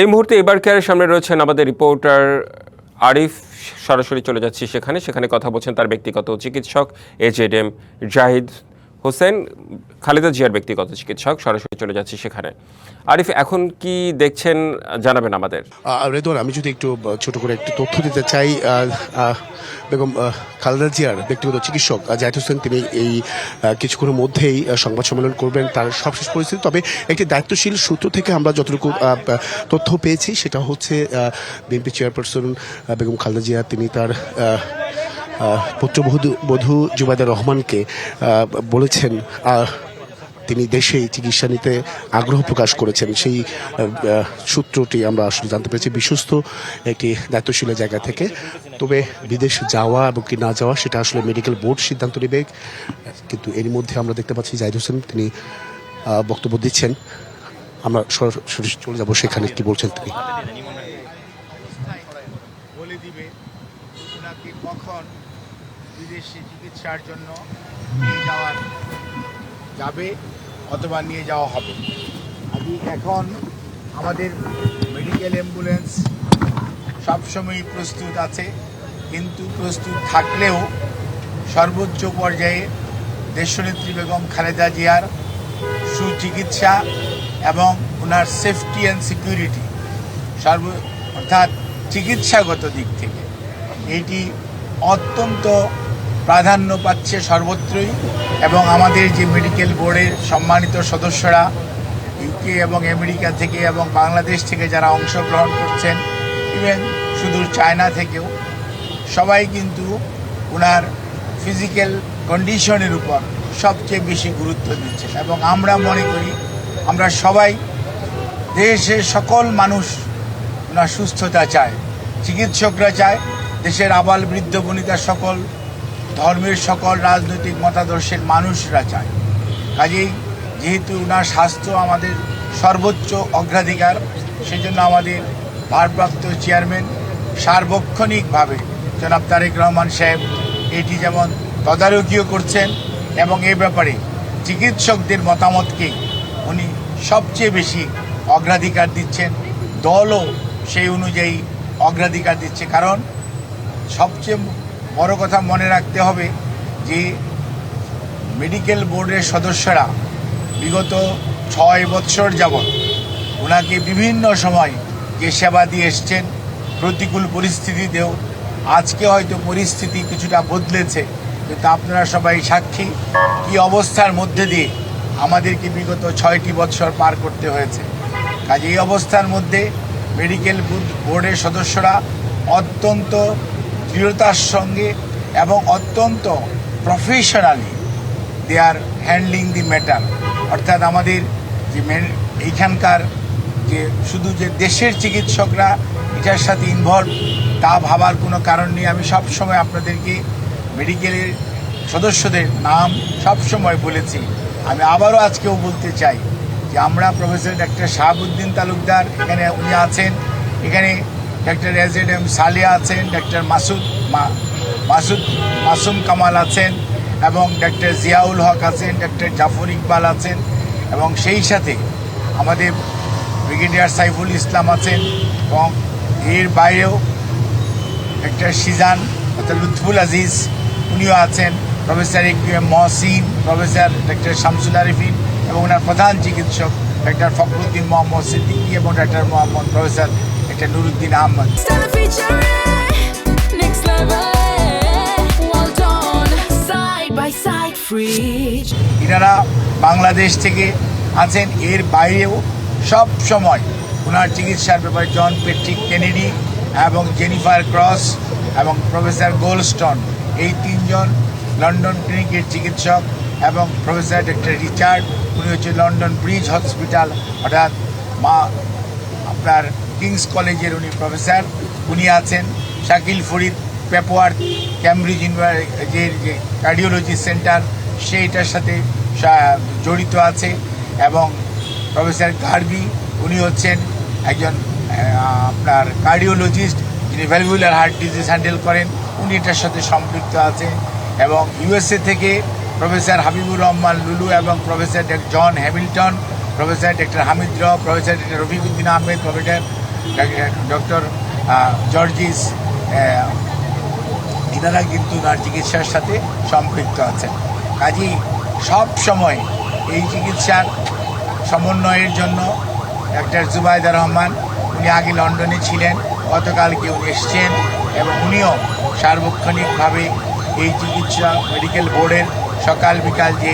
এই মুহূর্তে এবার কেয়ারের সামনে রয়েছেন আমাদের রিপোর্টার আরিফ, সরাসরি চলে যাচ্ছি সেখানে। সেখানে কথা বলছেন তার ব্যক্তিগত চিকিৎসক এজেড এম জাহিদ। হোসেন খালেদা জিয়ার ব্যক্তিগত চিকিৎসক সরাসরি চলে যাচ্ছি সেখানে। আরিফ এখন কি দেখছেন জানাবেন আমাদের। আহ, আমি যদি একটু ছোট করে একটু তথ্য দিতে চাই বেগম খালেদা জিয়ার ব্যক্তিগত চিকিৎসক জাহিদ হোসেন তিনি এই কিছুক্ষণের মধ্যেই সংবাদ সম্মেলন করবেন তার সবশেষ পরিস্থিতি। তবে একটি দায়িত্বশীল সূত্র থেকে আমরা যতটুকু তথ্য পেয়েছি সেটা হচ্ছে বিএনপি চেয়ারপারসন বেগম খালেদা জিয়া তিনি তার পুত্রবধূ বধূ জুবাইদা রহমানকে বলেছেন তিনি দেশে চিকিৎসা নিতে আগ্রহ প্রকাশ করেছেন। সেই সূত্রটি আমরা আসলে জানতে পেরেছি, বিশ্বস্ত একটি দায়িত্বশীলের জায়গা থেকে। তবে বিদেশ যাওয়া এবং কি না যাওয়া, সেটা আসলে মেডিকেল বোর্ড সিদ্ধান্ত নেবে। কিন্তু এর মধ্যে আমরা দেখতে পাচ্ছি, জাহিদ হোসেন, তিনি বক্তব্য দিচ্ছেন। আমরা সরাসরি চলে যাব সেখানে, কি বলছেন তিনি? কখন বিদেশে চিকিৎসার জন্য নিয়ে যাওয়ার যাবে অথবা নিয়ে যাওয়া হবে। আমি এখন আমাদের মেডিকেল অ্যাম্বুলেন্স সবসময়ই প্রস্তুত আছে, কিন্তু প্রস্তুত থাকলেও সর্বোচ্চ পর্যায়ে দেশনেত্রী বেগম খালেদা জিয়ার সুচিকিৎসা এবং ওনার সেফটি অ্যান্ড সিকিউরিটি সর্ব, অর্থাৎ চিকিৎসাগত দিক থেকে। এটি অত্যন্ত প্রাধান্য পাচ্ছে সর্বত্রই এবং আমাদের যে মেডিকেল বোর্ডের সম্মানিত সদস্যরা ইউকে এবং আমেরিকা থেকে এবং বাংলাদেশ থেকে যারা অংশগ্রহণ করছেন, ইভেন সুদূর চায়না থেকেও, সবাই কিন্তু ওনার ফিজিক্যাল কন্ডিশনের উপর সবচেয়ে বেশি গুরুত্ব দিচ্ছেন এবং আমরা মনে করি আমরা সবাই দেশের সকল মানুষ ওনার সুস্থতা চায়, চিকিৎসকরা চায়, দেশের আবাল বৃদ্ধ বনিতা সকল ধর্মের সকল রাজনৈতিক মতাদর্শের মানুষরা চায়। কাজেই যেহেতু ওনার স্বাস্থ্য আমাদের সর্বোচ্চ অগ্রাধিকার, সেজন্য আমাদের ভারপ্রাপ্ত চেয়ারম্যান সার্বক্ষণিকভাবে জনাব তারেক রহমান সাহেব এটি যেমন তদারকিও করছেন এবং এ ব্যাপারে চিকিৎসকদের মতামতকেই উনি সবচেয়ে বেশি অগ্রাধিকার দিচ্ছেন। দলও সেই অনুযায়ী অগ্রাধিকার দিচ্ছে। কারণ সবচেয়ে বড় কথা মনে রাখতে হবে যে মেডিকেল বোর্ডের সদস্যরা বিগত ছয় বৎসর যাবৎ ওনাকে বিভিন্ন সময় যে সেবা দিয়ে এসছেন, প্রতিকূল পরিস্থিতিতেও আজকে হয়তো পরিস্থিতি কিছুটা বদলেছে। কিন্তু আপনারা সবাই সাক্ষী, কি অবস্থার মধ্যে দিয়ে আমাদেরকে বিগত ছয়টি বৎসর পার করতে হয়েছে। কাজে এই অবস্থার মধ্যে মেডিকেল বোর্ডের সদস্যরা অত্যন্ত দৃঢ়তার সঙ্গে এবং অত্যন্ত professionally they are handling the matter অর্থাৎ আমাদের যে এইখানকার যে শুধু যে দেশের চিকিৎসকরা এটার সাথে ইনভলভ তা ভাবার কোনো কারণ নেই। আমি সব সময় আপনাদেরকে মেডিকেলের সদস্যদের নাম সব সময় বলেছি। আমি আবারও আজকেও বলতে চাই যে আমরা প্রফেসর ডাক্তার শাহাবুদ্দিন তালুকদার, এখানে উনি আছেন। এখানে ডাক্তার এজেড এম সালিয়া আছেন ডাক্তার মাসুদ মাসুদ মাসুম কামাল আছেন এবং ডাক্তার জিয়াউল হক আছেন ডাক্তার জাফর ইকবাল আছেন এবং সেই সাথে আমাদের ব্রিগেডিয়ার সাইফুল ইসলাম আছেন এবং এর বাইরেও ডাক্তার সিজান অর্থাৎ লুৎফুল আজিজ উনিও আছেন professor M Mohsin professor doctor Shamsul Arefin এবং ওনার প্রধান চিকিৎসক ডাক্তার ফখরুদ্দিন মোহাম্মদ সিদ্দিকী এবং doctor Mohammad professor doctor Nuruddin Ahmed. ইনারা বাংলাদেশ থেকে আছেন। এর বাইরেও সব সময় ওনার চিকিৎসার ব্যাপারে জন পেট্রিক কেনেডি এবং জেনিফার ক্রস এবং প্রফেসর গোলস্টন এই তিনজন লন্ডন ক্লিনিকের চিকিৎসক এবং প্রফেসর ডক্টর রিচার্ড উনি হচ্ছে লন্ডন ব্রিজ হসপিটাল অর্থাৎ মা আপনার কিংস কলেজের উনি প্রফেসর, উনি আছেন শাকিল ফরিদ পেপোয়ার ক্যামব্রিজ যে কার্ডিওলজি সেন্টার সেইটার সাথে জড়িত আছে এবং প্রফেসর গার্গি, উনি হচ্ছেন একজন আপনার কার্ডিওলজিস্ট যিনি ভ্যালভুলার হার্ট ডিজিজ হ্যান্ডেল করেন, উনি এটার সাথে সম্পৃক্ত আছেন এবং ইউএসএ থেকে প্রফেসর হাবিবুর রহমান লুলু এবং professor John Hamilton professor doctor Hamid র professor doctor Rafiquddin Ahmed, professor doctor Jorjis এনারা কিন্তু তার চিকিৎসার সাথে সম্পৃক্ত আছেন। কাজেই সব সময় এই চিকিৎসার সমন্বয়ের জন্য ডাক্তার জুবাইদা রহমান, উনি আগে লন্ডনে ছিলেন গতকালকে উনি এসছেন এবং উনিও সার্বক্ষণিকভাবে এই চিকিৎসা মেডিকেল বোর্ডের সকাল বিকাল যে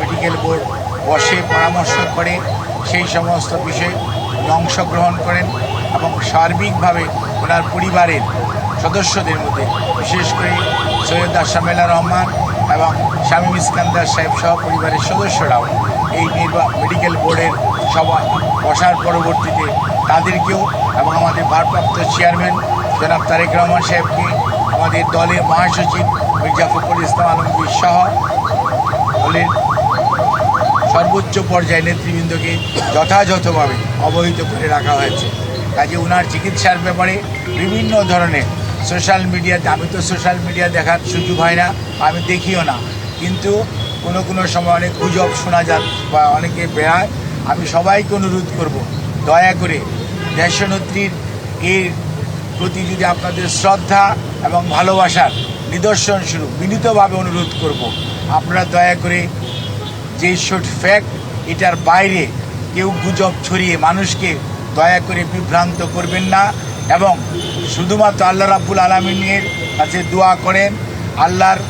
মেডিকেল বোর্ড বসে পরামর্শ করে সেই সমস্ত বিষয়ে অংশগ্রহণ করেন এবং সার্বিকভাবে ওনার পরিবারের সদস্যদের মধ্যে, বিশেষ করে সৈয়দ আসামেলা রহমান এবং শামীম ইস্কান্দার সাহেব সহ পরিবারের সদস্যরাও এই নির্বা, মেডিকেল বোর্ডের সভায় বসার পরবর্তীতে তাদেরকেও এবং আমাদের ভারপ্রাপ্ত চেয়ারম্যান জনাব তারেক রহমান সাহেবকে, আমাদের দলের মহাসচিব মির্জা ফখরুল ইসলাম আলমগীর সহ দলের সর্বোচ্চ পর্যায়ে নেতৃবৃন্দকে যথাযথভাবে অবহিত করে রাখা হয়েছে। কাজে ওনার চিকিৎসার ব্যাপারে বিভিন্ন ধরনের সোশ্যাল মিডিয়াতে আমি তো সোশ্যাল মিডিয়া দেখার সুযোগ হয় না, আমি দেখিও না। কিন্তু কোনো কোনো সময় অনেক গুজব শোনা যাক বা অনেকে বেড়ায়, আমি সবাইকে অনুরোধ করব, দয়া করে দেশনেত্রীর এর প্রতি যদি আপনাদের শ্রদ্ধা এবং ভালোবাসার নিদর্শন স্বরূপ বিনীতভাবে অনুরোধ করব, আপনারা দয়া করে যে শুড ফ্যাক্ট এটার বাইরে কেউ গুজব ছড়িয়ে মানুষকে দয়া করে বিভ্রান্ত করবেন না এবং শুধুমাত্র আল্লাহ রাব্বুল আলমিনের কাছে দোয়া করেন, আল্লাহর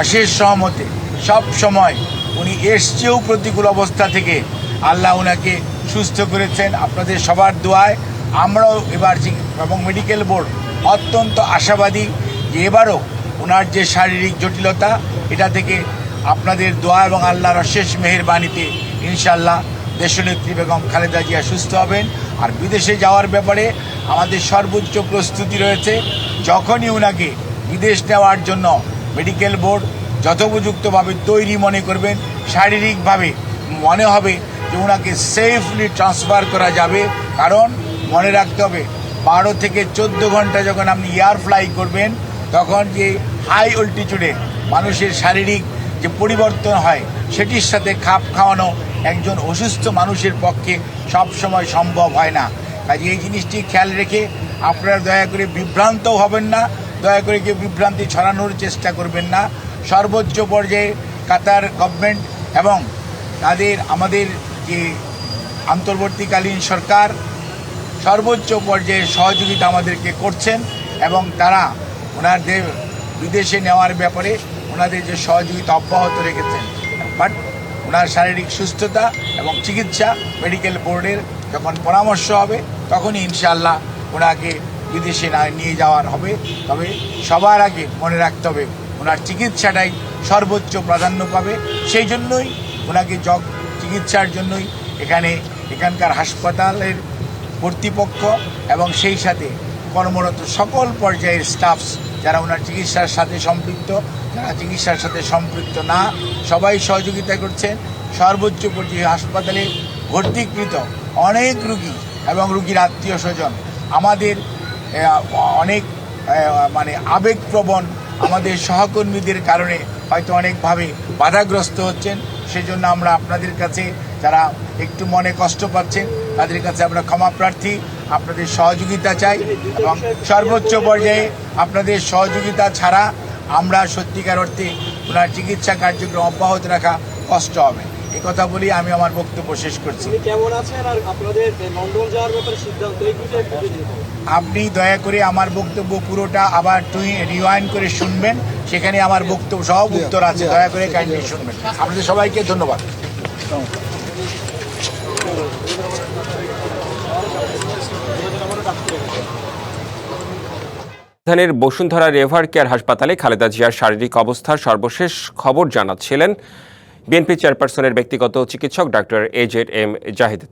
অশেষ সহমতে সব সময় উনি এসছেও প্রতিকূল অবস্থা থেকে আল্লাহ ওনাকে সুস্থ করেছেন। আপনাদের সবার দোয়ায় আমরাও এবার এবং মেডিকেল বোর্ড অত্যন্ত আশাবাদী যে এবারও ওনার যে শারীরিক জটিলতা, এটা থেকে আপনাদের দোয়া এবং আল্লাহর অশেষ মেহেরবানিতে ইনশাল্লাহ দেশনেত্রী বেগম খালেদা জিয়া সুস্থ হবেন। আর বিদেশে যাওয়ার ব্যাপারে আমাদের সর্বোচ্চ প্রস্তুতি রয়েছে। যখনই ওনাকে বিদেশ নেওয়ার জন্য মেডিকেল বোর্ড যথোপযুক্তভাবে তৈরি মনে করবেন, শারীরিকভাবে মনে হবে যে ওনাকে সেফলি ট্রান্সফার করা যাবে। কারণ মনে রাখতে হবে, বারো থেকে চোদ্দ ঘণ্টা যখন আপনি এয়ার ফ্লাই করবেন, তখন যে হাই অল্টিচুডে মানুষের শারীরিক যে পরিবর্তন হয়, সেটির সাথে খাপ খাওয়ানো একজন অসুস্থ মানুষের পক্ষে সব সময় সম্ভব হয় না। কাজে এই জিনিসটি খেয়াল রেখে আপনারা দয়া করে বিভ্রান্তও হবেন না, দয়া করে কেউ বিভ্রান্তি ছড়ানোর চেষ্টা করবেন না। সর্বোচ্চ পর্যায়ে কাতার গভর্নমেন্ট এবং তাদের, আমাদের যে আন্তর্বর্তীকালীন সরকার, সর্বোচ্চ পর্যায়ে সহযোগিতা আমাদেরকে করছেন এবং তারা ওনাদের বিদেশে নেওয়ার ব্যাপারে ওনাদের যে সহযোগিতা অব্যাহত রেখেছেন। বাট ওনার শারীরিক সুস্থতা এবং চিকিৎসা মেডিকেল বোর্ডের যখন পরামর্শ হবে, তখনই ইনশাল্লাহ ওনাকে বিদেশে না নিয়ে যাওয়ার হবে। তবে সবার আগে মনে রাখতে হবে, ওনার চিকিৎসাটাই সর্বোচ্চ প্রাধান্য পাবে। সেই জন্যই ওনাকে জগ চিকিৎসার জন্যই এখানে এখানকার হাসপাতালের কর্তৃপক্ষ এবং সেই সাথে কর্মরত সকল পর্যায়ের স্টাফস যারা ওনার চিকিৎসার সাথে সম্পৃক্ত, যারা চিকিৎসার সাথে সম্পৃক্ত না, সবাই সহযোগিতা করছেন। সর্বোচ্চ পর্যায়ে হাসপাতালে ভর্তিকৃত অনেক রুগী এবং রুগীর আত্মীয় স্বজন। আমাদের অনেক মানে আবেগপ্রবণ আমাদের সহকর্মীদের কারণে হয়তো অনেকভাবে বাধাগ্রস্ত হচ্ছেন। সেজন্য আমরা আপনাদের কাছে যারা একটু মনে কষ্ট পাচ্ছেন তাদের কাছে আমরা ক্ষমা প্রার্থী আপনাদের সহযোগিতা চাই এবং সর্বোচ্চ পর্যায়ে আপনাদের সহযোগিতা ছাড়া আমরা সত্যিকার অর্থে ওনার চিকিৎসা কার্যক্রম অব্যাহত রাখা কষ্ট হবে। এ কথা বলি আমি আমার বক্তব্য শেষ করছি। কেমন আছেন আর আপনাদের লন্ডন যাওয়ার ব্যাপারে সিদ্ধান্ত এই দুটো একটু যদি বলেন। আপনি দয়া করে আমার বক্তব্য পুরোটা আবার তুই রিওয়াইন্ড করে শুনবেন। সেখানে আমার বক্তব্য সব উত্তর আছে। দয়া করে কাইন্ডলি শুনবেন। আপনাদের সবাইকে ধন্যবাদ। রাজধানীর বসুন্ধরা রেভার কেয়ার হাসপাতালে খালেদা জিয়ার শারীরিক অবস্থার সর্বশেষ খবর জানাচ্ছিলেন। বিএনপি চেয়ারপারসনের ব্যক্তিগত চিকিৎসক doctor A Z M Zahid.